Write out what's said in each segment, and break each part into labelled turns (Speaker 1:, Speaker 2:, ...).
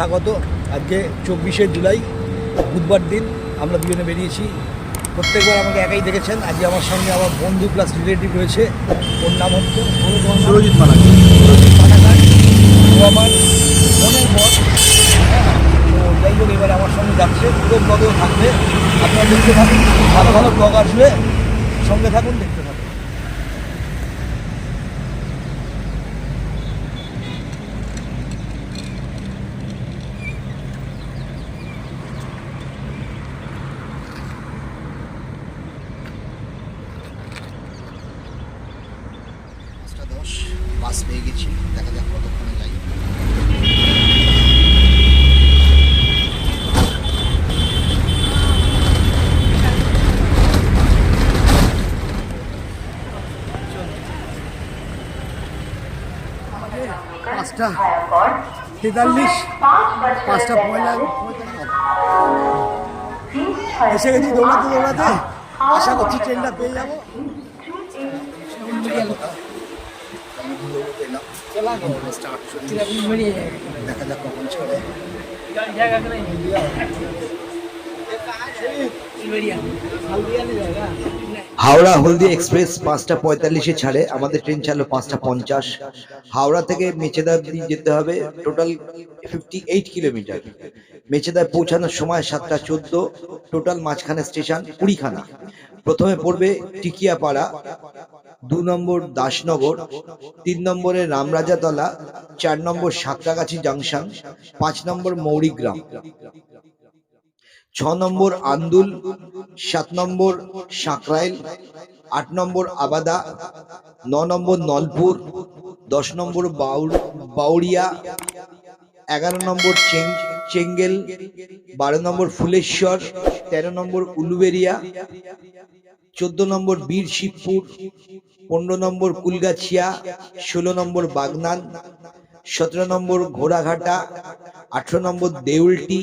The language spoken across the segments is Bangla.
Speaker 1: স্বাগত। আজকে চব্বিশে জুলাই বুধবার দিন আমরা দুজনে বেরিয়েছি। প্রত্যেকবার আমাকে একাই দেখেছেন। আজকে আমার সঙ্গে আমার বন্ধু প্লাস রিলেটিভ রয়েছে। ওর নাম হচ্ছে সুরজিৎ মালাকার সুরজিৎ মালাকার ও আমার মনের মত হ্যাঁ, যাই হোক এবারে আমার সঙ্গে যাচ্ছে। পুরো ব্লগেও থাকবে। আপনারা দেখতে থাকুন। ভালো ভালো ব্লগ আসবে সঙ্গে থাকুন দেখতে থাকুন
Speaker 2: পাঁচটা দশ গেছি দেখা যাক কতক্ষণে যাই।
Speaker 1: পাঁচটা, তেতাল্লিশ, পাঁচটা পয়লা এসে গেছি দৌড়াতে দৌড়াতে। আশা করছি ট্রেনটা পেয়ে যাব।
Speaker 3: হাওড়া হলদি এক্সপ্রেস পাঁচটা পঁয়তাল্লিশে ছাড়ে, আমাদের ট্রেন ছাড়লো পাঁচটা পঞ্চাশ। হাওড়া থেকে মেচেদা যেতে হবে, টোটাল ফিফটি এইট কিলোমিটার মেচেদায় পৌঁছানোর সময় সাতটা চোদ্দ, টোটাল মাঝখানে স্টেশন কুড়িখানা। প্রথমে পড়বে টিকিয়াপাড়া। দু নম্বর দাসনগর, তিন নম্বরে রামরাজাতলা, চার নম্বর সাঁতরাগাছি জাংশন, পাঁচ নম্বর মৌরিগ্রাম। ছ নম্বর আন্দুল, সাত নম্বর সাঁকরাইল, আট নম্বর আবাদা, ন নম্বর নলপুর, দশ নম্বর বাউর বাউরিয়া এগারো নম্বর চেং চেঙ্গেল, বারো নম্বর ফুলেশ্বর, তেরো নম্বর উলুবেরিয়া, চোদ্দ নম্বর বীর শিবপুর পনেরো নম্বর কুলগাছিয়া, ষোলো নম্বর বাগনান, সতেরো নম্বর ঘোড়াঘাটা, আঠেরো নম্বর দেউলটি,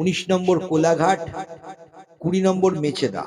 Speaker 3: উনিশ নম্বর কোলাঘাট, কুড়ি নম্বর মেচেদা।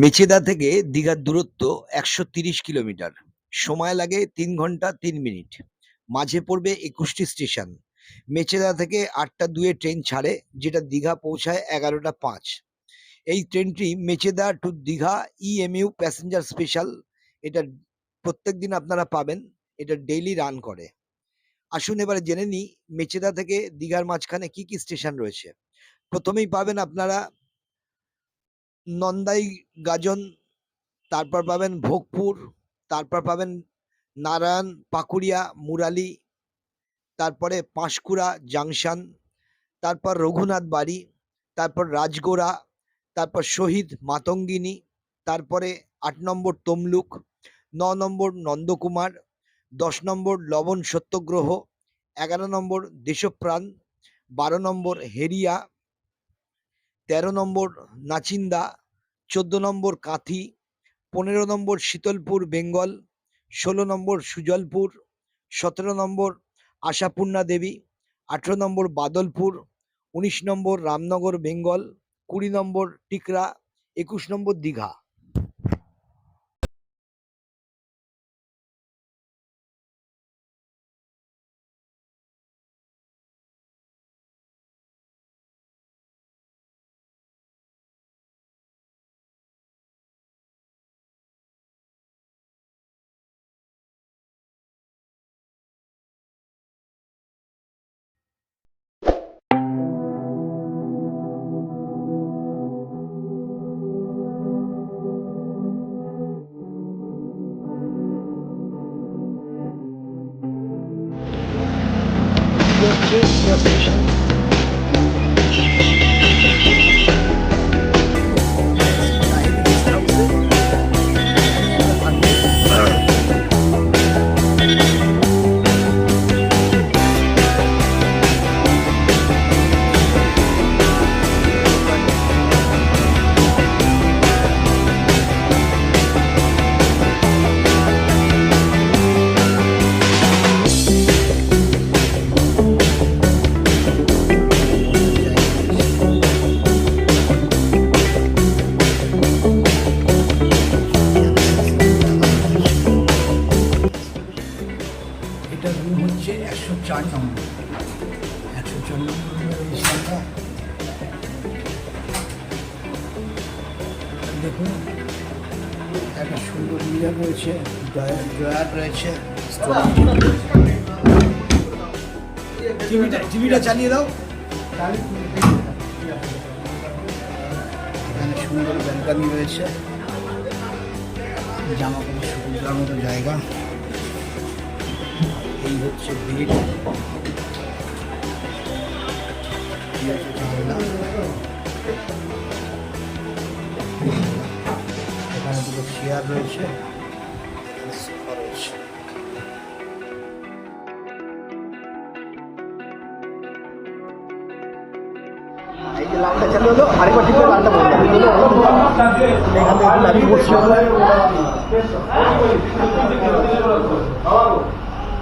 Speaker 3: মেচেদা থেকে দীঘার দূরত্ব একশো তিরিশ কিলোমিটার। সময় লাগে তিন ঘণ্টা তিন মিনিট। মাঝে পড়বে একুশটি স্টেশন। মেচেদা থেকে আটটা দুয়ে ট্রেন ছাড়ে, যেটা দীঘা পৌঁছায় এগারোটা পাঁচ। এই ট্রেনটি Mechada to Digha EMU passenger special এটা প্রত্যেক দিন আপনারা পাবেন, এটা ডেইলি রান করে। আসুন এবারে জেনে নিই, মেচেদা থেকে দীঘার মাঝখানে কি কি স্টেশন রয়েছে? প্রথমেই পাবেন আপনারা নন্দাই গাজন, তারপর পাবেন ভোগপুর, তারপর পাবেন নারায়ণ, পাকুড়িয়া, মুরালি, তারপরে পাঁশকুড়া, জাংশন, তারপর রঘুনাথ বাড়ি, তারপর রাজগোড়া, তারপর শহীদ মাতঙ্গিনী, তারপরে আট নম্বর তমলুক, ন নম্বর নন্দকুমার, দশ নম্বর লবণ সত্যগ্রহ, এগারো নম্বর দেশপ্রাণ, বারো নম্বর হেরিয়া তেরো নম্বর নাচিন্দা, চোদ্দ নম্বর কাঁথি, পনেরো নম্বর শীতলপুর বেঙ্গল, ষোলো নম্বর সুজলপুর, সতেরো নম্বর আশাপূর্ণা দেবী, আঠেরো নম্বর বাদলপুর, উনিশ নম্বর রামনগর বেঙ্গল, কুড়ি নম্বর টিকরা, একুশ নম্বর দীঘা। Yep, yep, yep. চার নম্বর একশো চার নম্বর দেখুন, একটা সুন্দর মিরার রয়েছে ড্রয়ার রয়েছে টিভিটা টিভিটা চালিয়ে দাও। এখানে সুন্দর ব্যালকানি রয়েছে। জামা কাপড় দেওয়ার মতো জায়গা। হচ্ছে জানলা। এখানে দুটো চেয়ার রয়েছে রয়েছে এই চালু হলো আরেকবার ঠিক করে লাইনটা বন্ধ এখান থেকে লাইন বসছে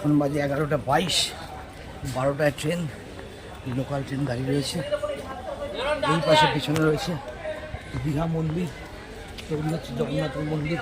Speaker 3: এখন বাজে এগারোটা বাইশ, বারোটায় ট্রেন, লোকাল ট্রেন গাড়ি রয়েছে। এই পাশে পিছনে রয়েছে দীঘা মন্দির এগুলি হচ্ছে জগন্নাথ মন্দির।